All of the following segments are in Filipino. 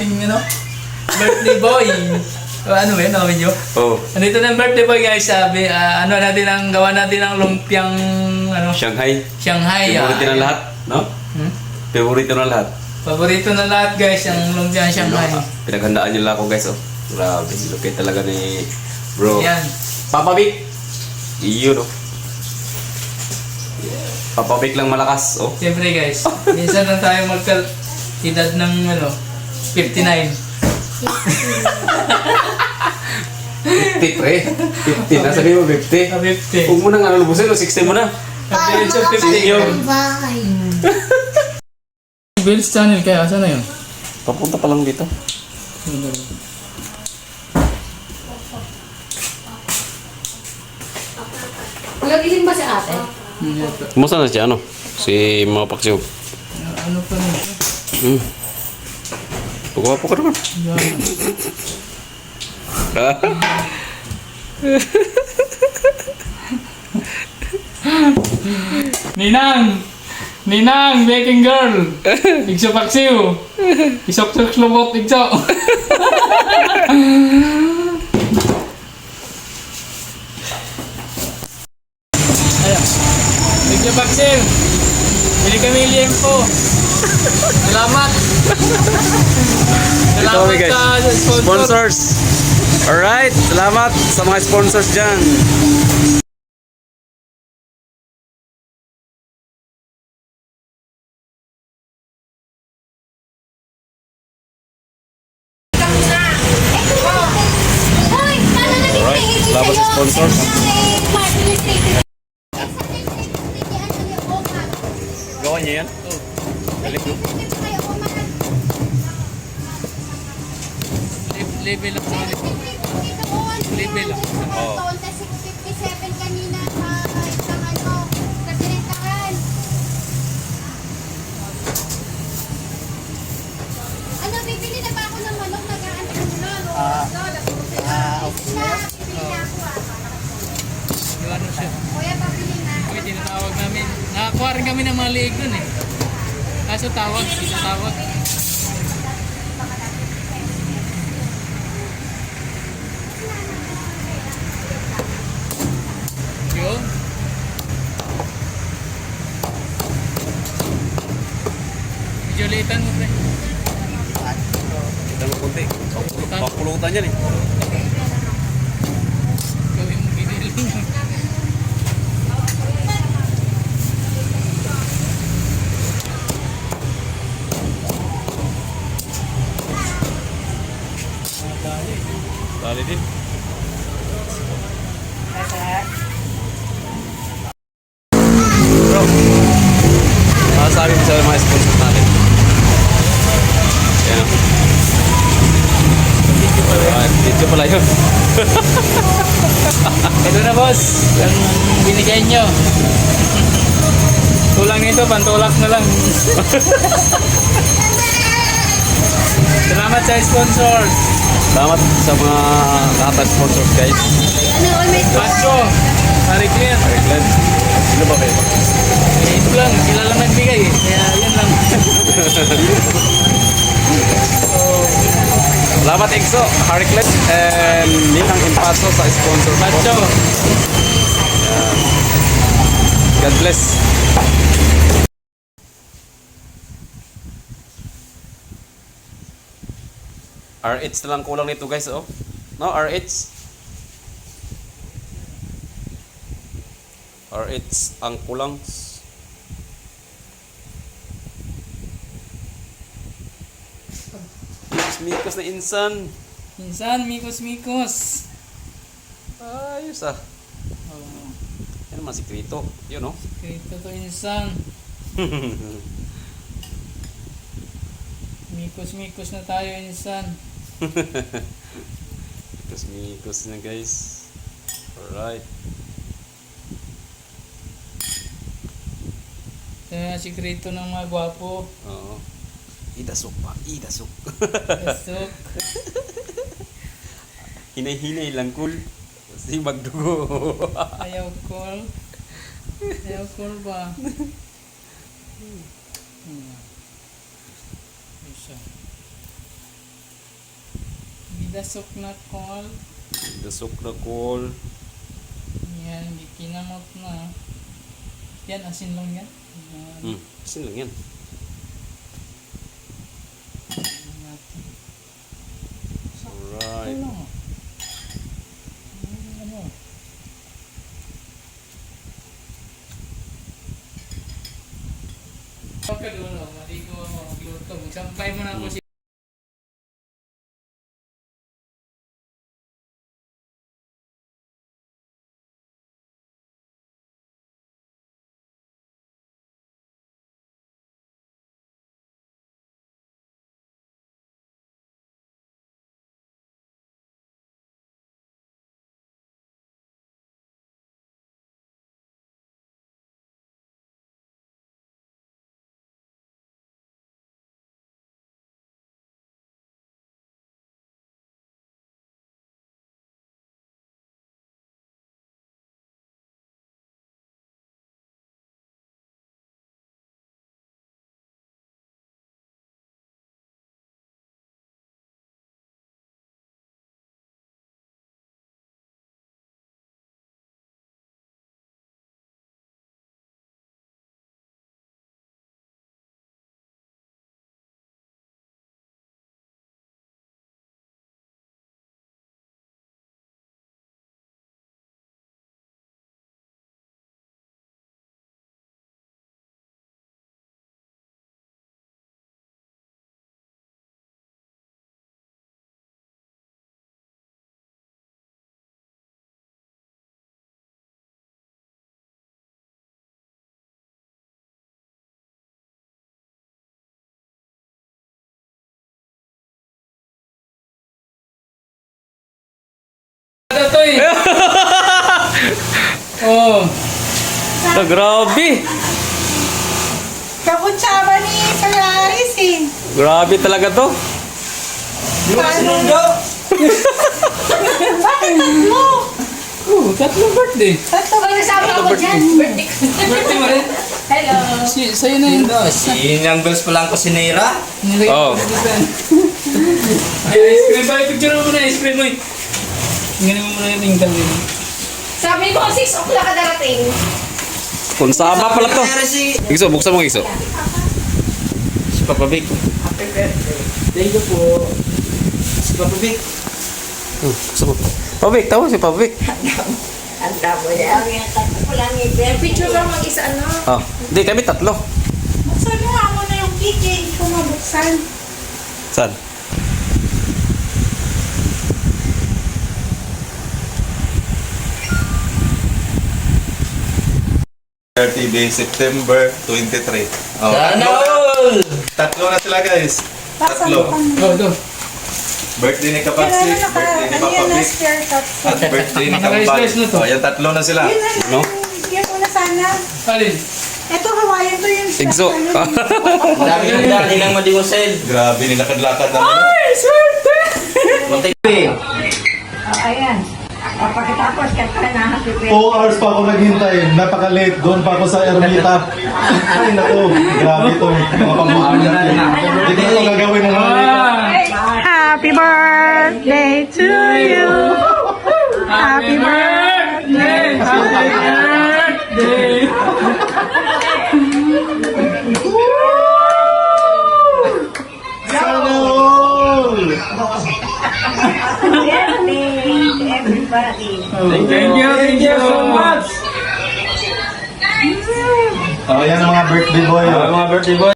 Ting, ano, birthday boy. O, ano ba yun, namin nyo? Oh, Andito na ang birthday boy guys, sabi, ah, ano natin ang gawa natin ng lumpiang, ano, Shanghai. Shanghai. ah. Favorito ng lahat, no? Hmm? Favorito ng lahat. Paborito na lahat guys, ang lumpiang Shanghai. Pinaghandaan niyo lang ako guys, oh. Grabe, lupit talaga ni bro. Yan. Papa Vic. Iyo, no? Papa Vic lang malakas, oh. Siyempre guys, minsan lang tayo magkal edad ng ano, 59. 50 pre. 50 na, sabi mo 50. Ah, 50. Huwag mo nang ano, lubusin, oh, 60 mo na. At the age of 50 yun. bahay. Bill's channel kaya, saan na yun? Papunta pa lang dito. Magagising ba si ate? Kumusta na siya, ano? Si Mga Paksiw. Ano pa rin? Hmm. Pagwapo ka naman. Ninang! Ninang! Baking girl! Igso paksiw! Isok sok lubot igso! Igso paksiw! Bili kami liempo! Salamat! Salamat guys. sa sponsor! Sponsors. Alright, salamat sa mga sponsors dyan. Sa sponsors. Gawa niya yan? No? Level sa Libre lang. Oo. Na 657 kanina sa isang ano, sa tinitahan. Ano, bibili na ba ako ng manok? Nag-aantay mo na, no? Ah, ah, okay. Na, bibili na ako, ah. Yung ano siya. Kuya, pabili na. Tinatawag namin. Nakakuha rin kami ng mga liig dun eh. Kaso tawag, dito tawag. Yun. Medyo litan mo pre. Kita mo kunti. Papulutan yan eh. Gawin mo giniling. Dali din. Bro, masasabi mo sa mga sponsors natin. Yan. Ah, Dito pala yun. Ito na boss, ang binigay nyo. Kulang nito, pantulak na lang. Salamat sa sponsors. Salamat sa mga lahat ng sponsors guys. Ano, always Clear. Harry Glenn. Sino ba kayo? Eh, ito lang, sila lang nagbigay. Kaya yan lang. Salamat Harry Glenn, and Ninang Impaso sa sponsor ko. Pacho, God bless. RH na lang kulang nito guys, oh. No, RH. RH ang kulang. Mikos na insan. minsan mikos-mikos. Ayos ah. Oh, Yan naman si Krito. Yun oh. ito to insan. Mikos-mikos na tayo insan. Mikos mikos na guys. Alright. Ito na sikreto ng mga gwapo. Oo. Idasok pa. Idasok. Pasok. Hinay-hinay lang cool. Si magdugo. Ayaw call. Ayaw call ba? Hmm. Isa. Dasok na call. Dasok na call. Yan, gikinamot na. Yan, asin lang yan. Yan, Hmm. Sino lang yan? natin. Alright. Ano? Ano? Okay, dulo. Mali ko. Magsampay mo na ako si Oh, Ah, grabe! Kakutsaba ni Palaris eh. Grabe talaga to. Bakit tatlo? oh tatlong birthday. Tatlo ba Kasama ako dyan. Birthday ko. Birthday mo rin? Hello. Si, sa'yo na yun. Si Young Girls pa lang ko sinira. Nilagay Oh. ko dito. Ay, ice cream ba? Picture mo muna ice cream mo eh. Tingnan mo muna yung tingkal din. Sabi ko, 6 o'clock ka darating. Kung sama pala to. Igso, buksan mo Igso. Si Papa Vic. Thank you po. Si Papa Vic. Hmm, buksan mo. Pabik, tawa si Pabik. Ang damo niya. Picture ka mag-isa, ano? Oh, hindi kami tatlo. Buksan mo nga muna yung cake eh. Ikaw mabuksan. Saan? Day September 23. Oh, Sana tatlo, all! tatlo na sila guys. Tatlo. kami. Go, go. Birthday ni Kailangan naka, birthday ni ano Papa yan na Vic, spare cups. at birthday ni Naka-slice Kambal. na to. Oh, yan tatlo na sila. Yun na, No? ko na sana. Alin? Ito, Hawaiian to yung sa Igso. ano. Dami ng dali ng madiwasel. Grabe, nilakad-lakad naman. Muntik. Oh, ayan. O, pagkatapos, kata na happy birthday. 2 hours pa ako naghintay. Napaka-late. Doon pa ako sa Ermita. Ay, naku. Grabe to. Mga pamukha natin. Hindi ko na ito gagawin ng mga Ah! Happy birthday to you. Happy birthday! Happy birthday! Everybody. Thank you, thank you so much! Oh, yan ang mga birthday boy. oh. Mga birthday boy.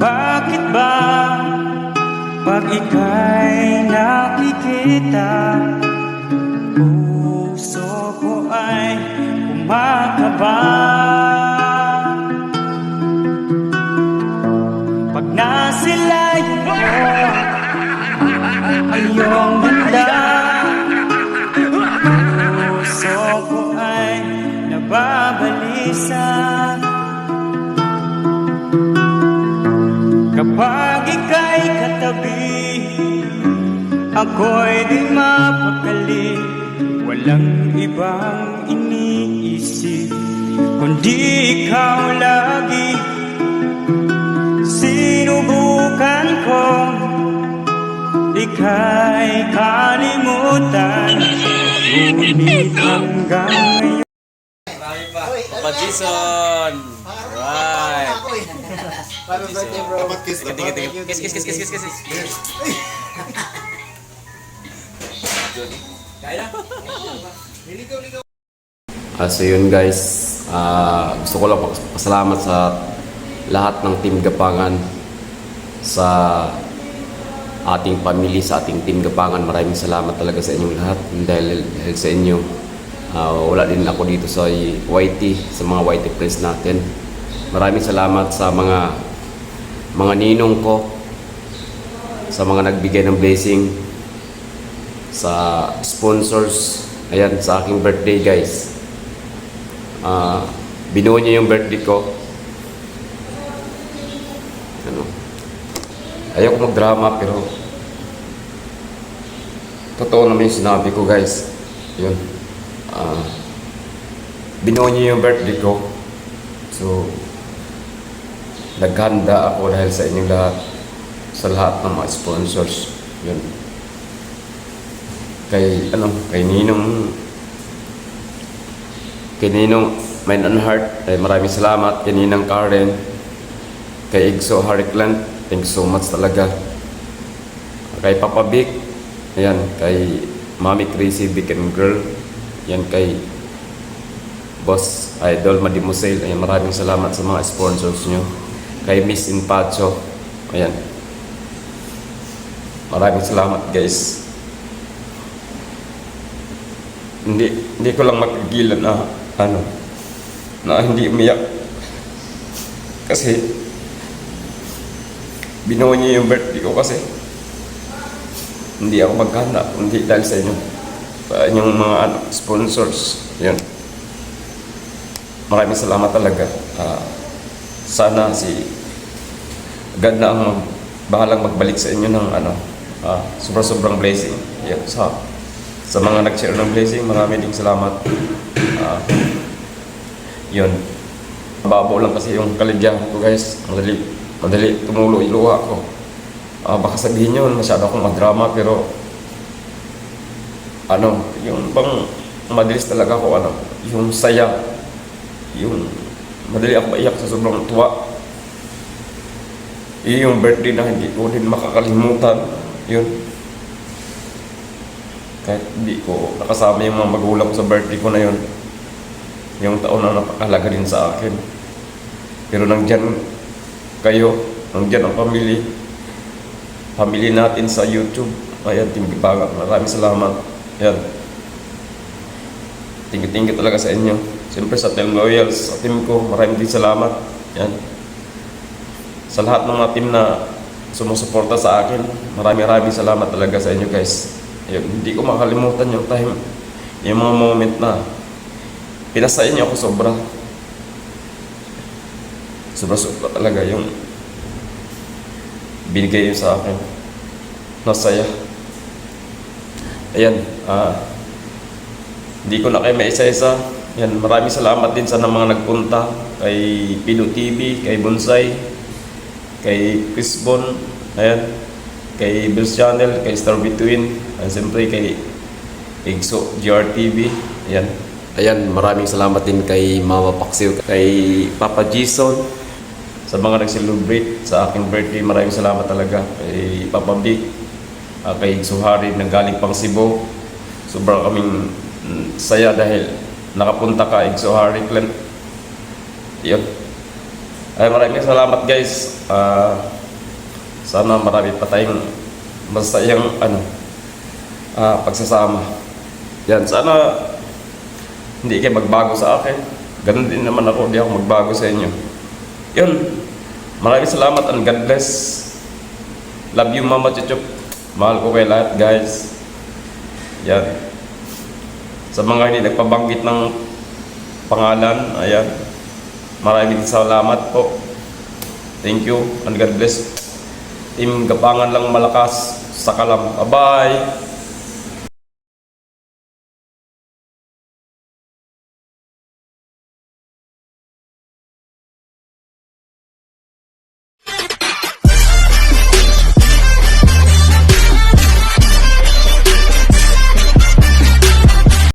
Bakit ba pag ika'y nakikita Puso ko ay kumakaba. Pag nasilay mo ang iyong ganda. Puso ko ay nababalisa. Kapag ika'y katabi Ako'y di mapakali Walang ibang iniisip Kundi ikaw lagi Sinubukan ko Ika'y kalimutan Ngunit hanggang ngayon Papa Jason! Right! Tingin, tingin, tingin. Kiss, kiss, kiss, kiss, kiss, kiss. Ah, so yun guys, Ah, gusto ko lang pasalamat sa lahat ng Team Gapangan sa ating pamilya, sa ating Team Gapangan. Maraming salamat talaga sa inyong lahat dahil, dahil sa inyo. ah, wala din ako dito sa YT, sa mga YT friends natin. Maraming salamat sa mga mga ninong ko, sa mga nagbigay ng blessing, sa sponsors, ayan, sa aking birthday guys. Ah, binuo niya yung birthday ko. Ano? Ayoko magdrama pero totoo naman yung sinabi ko guys. Yun. Ah, binuo niya yung birthday ko. So, naghanda ako dahil sa inyong lahat. Sa lahat ng mga sponsors. Yun. Kay, ano, kay Ninong kay Ninong Mind and Heart, ay maraming salamat. Kay Ninang Karen, kay Igso Harikland, thank you so much talaga. Kay Papa Vic, ayan, kay Mami Crazy Vic and Girl, yan kay Boss Idol Madimusel, ayan, maraming salamat sa mga sponsors nyo. Kay Miss Inpacho, ayan. Maraming salamat guys. Hindi, hindi ko lang mapigilan na ano, na hindi umiyak. Kasi, binuo niya yung birthday ko kasi hindi ako magkanda, hindi dahil sa inyo. Sa mga ano, sponsors. Yan. Maraming salamat talaga. Ah, sana si God na ang bahalang magbalik sa inyo ng ano, ah, sobrang-sobrang blessing. Yan. Sa, sa mga nag-share ng blessing, marami ding salamat. Ah, yun. Mababaw lang kasi yung kaligyahan ko guys. Madali, madali tumulo yung luha ko. Ah, baka sabihin nyo, masyado akong madrama pero ano, yung bang madalis talaga ako ano, yung saya, yung madali ako maiyak sa sobrang tuwa. Yun yung birthday na hindi ko din makakalimutan. Yun. Kahit hindi ko nakasama yung mga magulang ko sa birthday ko na yun. Yung taon na napakahalaga din sa akin. Pero nandyan kayo, nandyan ang pamilya. Pamilya natin sa YouTube. Ayan, Team Gibaga. Maraming salamat. Ayan. Tinggi-tinggi talaga sa inyo. Siyempre sa Team Loyals, sa team ko, maraming din salamat. Ayan. Sa lahat ng mga team na sumusuporta sa akin, maraming maraming salamat talaga sa inyo guys. Ayun, hindi ko makalimutan yung time, yung mga moment na pinasaya niyo ako sobra. Sobra-sobra talaga yung binigay niyo sa akin. Nasaya. Ayan, ah, hindi ko na kayo maisa-isa. Yan, maraming salamat din sa mga nagpunta kay Pino TV, kay Bonsai, kay Chris Bon, ayan, kay Bill's Channel, kay Star Between, at siyempre kay Igso GRTV, ayan. Ayan, maraming salamat din kay Mama Paksiw, kay Papa Jason, sa mga nag-celebrate sa aking birthday, maraming salamat talaga. Kay Papa Vic, ah, kay Suhari, nanggaling pang Cebu. Sobrang kaming mm, saya dahil nakapunta ka, Igsuhari, Clan. Yun. Ay, maraming salamat guys. Ah, sana marami pa tayong masayang ano, ah, pagsasama. Yan, sana hindi kayo magbago sa akin. Ganun din naman ako, hindi ako magbago sa inyo. Yun. Maraming salamat and God bless. Love you Mama Chuchuk. Mahal ko kayo lahat guys. Yan. Sa mga hindi nagpabanggit ng pangalan, ayan. Maraming salamat po. Thank you and God bless. Team Gapangan lang malakas. Sa kalam. Bye-bye.